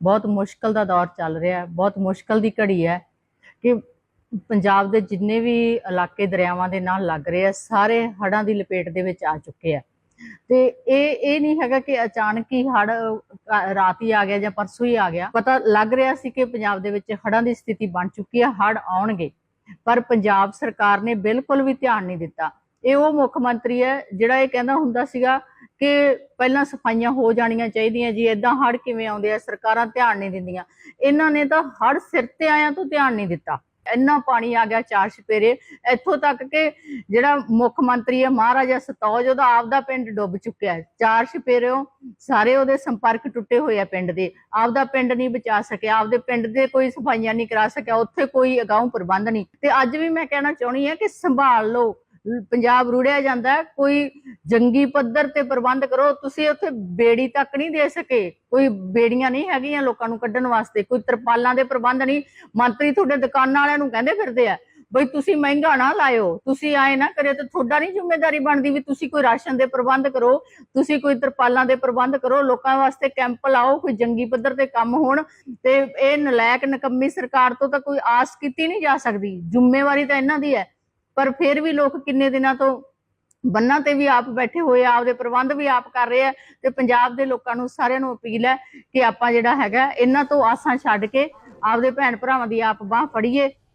ਬਹੁਤ ਮੁਸ਼ਕਲ ਦਾ ਦੌਰ ਚੱਲ ਰਿਹਾ ਹੈ, ਬਹੁਤ ਮੁਸ਼ਕਲ ਦੀ ਘੜੀ ਹੈ ਕਿ ਪੰਜਾਬ ਦੇ ਜਿੰਨੇ ਵੀ ਇਲਾਕੇ ਦਰਿਆਵਾਂ ਦੇ ਨਾਲ ਲੱਗ ਰਹੇ ਆ, ਸਾਰੇ ਹੜਾਂ ਦੀ ਲਪੇਟ ਦੇ ਵਿੱਚ ਆ ਚੁੱਕੇ ਆ। ਤੇ ਇਹ ਇਹ ਨਹੀਂ ਹੈਗਾ ਕਿ ਅਚਾਨਕ ਹੀ ਹੜ ਰਾਤ ਹੀ ਆ ਗਿਆ ਜਾਂ ਪਰਸੋਂ ਹੀ ਆ ਗਿਆ। ਪਤਾ ਲੱਗ ਰਿਹਾ ਸੀ ਕਿ ਪੰਜਾਬ ਦੇ ਵਿੱਚ ਹੜ੍ਹਾਂ ਦੀ ਸਥਿਤੀ ਬਣ ਚੁੱਕੀ ਹੈ ਹੜ ਆਉਣਗੇ। ਪਰ ਪੰਜਾਬ ਸਰਕਾਰ ਨੇ ਬਿਲਕੁਲ ਵੀ ਧਿਆਨ ਨਹੀਂ ਦਿੱਤਾ। ਇਹ ਉਹ ਮੁੱਖ ਮੰਤਰੀ ਹੈ ਜਿਹੜਾ ਇਹ ਕਹਿੰਦਾ ਹੁੰਦਾ ਸੀਗਾ ਕਿ ਪਹਿਲਾਂ ਸਫਾਈਆਂ ਹੋ ਜਾਣੀਆਂ ਚਾਹੀਦੀਆਂ ਜੀ ਇਦਾਂ ਹੜ ਕਿਵੇਂ ਆਉਂਦੇ ਆ, ਸਰਕਾਰਾਂ ਧਿਆਨ ਨਹੀਂ ਦਿੰਦੀਆਂ। ਇਹਨਾਂ ਨੇ ਤਾਂ ਹੜ ਸਿਰ ਤੇ ਆਇਆਂ ਤੋਂ ਧਿਆਨ ਨਹੀਂ ਦਿੱਤਾ। ਇੰਨਾ ਪਾਣੀ ਆ ਗਿਆ ਚਾਰ ਛਪੇਰੇ ਇੱਥੋਂ ਤੱਕ ਕਿ ਜਿਹੜਾ ਮੁੱਖ ਮੰਤਰੀ ਹੈ ਮਹਾਰਾਜਾ ਸਤੌਜ, ਉਹਦਾ ਆਪਦਾ ਪਿੰਡ ਡੁੱਬ ਚੁੱਕਿਆ ਹੈ। ਚਾਰ ਛਪੇਰਿਓਂ ਸਾਰੇ ਉਹਦੇ ਸੰਪਰਕ ਟੁੱਟੇ ਹੋਏ ਆ ਪਿੰਡ ਦੇ। ਆਪਦਾ ਪਿੰਡ ਨਹੀਂ ਬਚਾ ਸਕਿਆ, ਆਪਦੇ ਪਿੰਡ ਦੇ ਕੋਈ ਸਫਾਈਆਂ ਨਹੀਂ ਕਰਾ ਸਕਿਆ, ਉੱਥੇ ਕੋਈ ਅਗਾਊਂ ਪ੍ਰਬੰਧ ਨਹੀਂ। ਤੇ ਅੱਜ ਵੀ ਮੈਂ ਕਹਿਣਾ ਚਾਹੁੰਦੀ ਹਾਂ ਕਿ ਸੰਭਾਲ ਲਓ। ਪੰਜਾਬ ਰੁੜਿਆ ਜਾਂਦਾ ਕੋਈ ਜੰਗੀ ਪੱਧਰ ਤੇ ਪ੍ਰਬੰਧ ਕਰੋ। ਤੁਸੀਂ ਉੱਥੇ ਬੇੜੀ ਤੱਕ ਨਹੀਂ ਦੇ ਸਕੇ। ਕੋਈ ਬੇੜੀਆਂ ਨਹੀਂ ਹੈਗੀਆਂ ਲੋਕਾਂ ਨੂੰ ਕੱਢਣ ਵਾਸਤੇ। ਕੋਈ ਤਰਪਾਲਾਂ ਦੇ ਪ੍ਰਬੰਧ ਨਹੀਂ। ਮੰਤਰੀ ਤੁਹਾਡੇ ਦੁਕਾਨਾਂ ਵਾਲਿਆਂ ਨੂੰ ਕਹਿੰਦੇ ਫਿਰਦੇ ਆ, ਬਈ ਤੁਸੀਂ ਮਹਿੰਗਾ ਨਾ ਲਾਇਓ। ਤੁਸੀਂ ਆਏ ਨਾ ਕਰਿਓ ਤੇ ਤੁਹਾਡਾ ਨਹੀਂ ਜ਼ਿੰਮੇਵਾਰੀ ਬਣਦੀ ਵੀ ਤੁਸੀਂ ਕੋਈ ਰਾਸ਼ਨ ਦੇ ਪ੍ਰਬੰਧ ਕਰੋ, ਤੁਸੀਂ ਕੋਈ ਤਰਪਾਲਾਂ ਦੇ ਪ੍ਰਬੰਧ ਕਰੋ। ਲੋਕਾਂ ਵਾਸਤੇ ਕੈਂਪ ਲਾਓ, ਕੋਈ ਜੰਗੀ ਪੱਧਰ ਤੇ ਕੰਮ ਹੋਣ ਤੇ ਇਹ ਨਲਾਇਕ, ਨਕੰਮੀ ਸਰਕਾਰ ਤੋਂ ਤਾਂ ਕੋਈ ਆਸ ਕੀਤੀ ਨਹੀਂ ਜਾ ਸਕਦੀ। ਜ਼ਿੰਮੇਵਾਰੀ ਤਾਂ ਇਹਨਾਂ ਦੀ ਹੈ। ਪਰ ਫਿਰ ਵੀ ਲੋਕ ਕਿੰਨੇ ਦਿਨਾਂ ਤੋਂ ਬੰਨਾਂ ਤੇ ਵੀ ਆਪ ਬੈਠੇ ਹੋਏ ਆ, ਆਪਦੇ ਪ੍ਰਬੰਧ ਵੀ ਆਪ ਕਰ ਰਹੇ ਆ ਤੇ ਪੰਜਾਬ ਦੇ ਲੋਕਾਂ ਨੂੰ ਸਾਰਿਆਂ ਨੂੰ ਅਪੀਲ ਹੈ ਕਿ ਆਪਾਂ ਜਿਹੜਾ ਹੈਗਾ, ਇਹਨਾਂ ਤੋਂ ਆਸਾਂ ਛੱਡ ਕੇ ਆਪਦੇ ਭੈਣ ਭਰਾਵਾਂ ਦੀ ਆਪ ਬਾਹ ਫੜੀਏ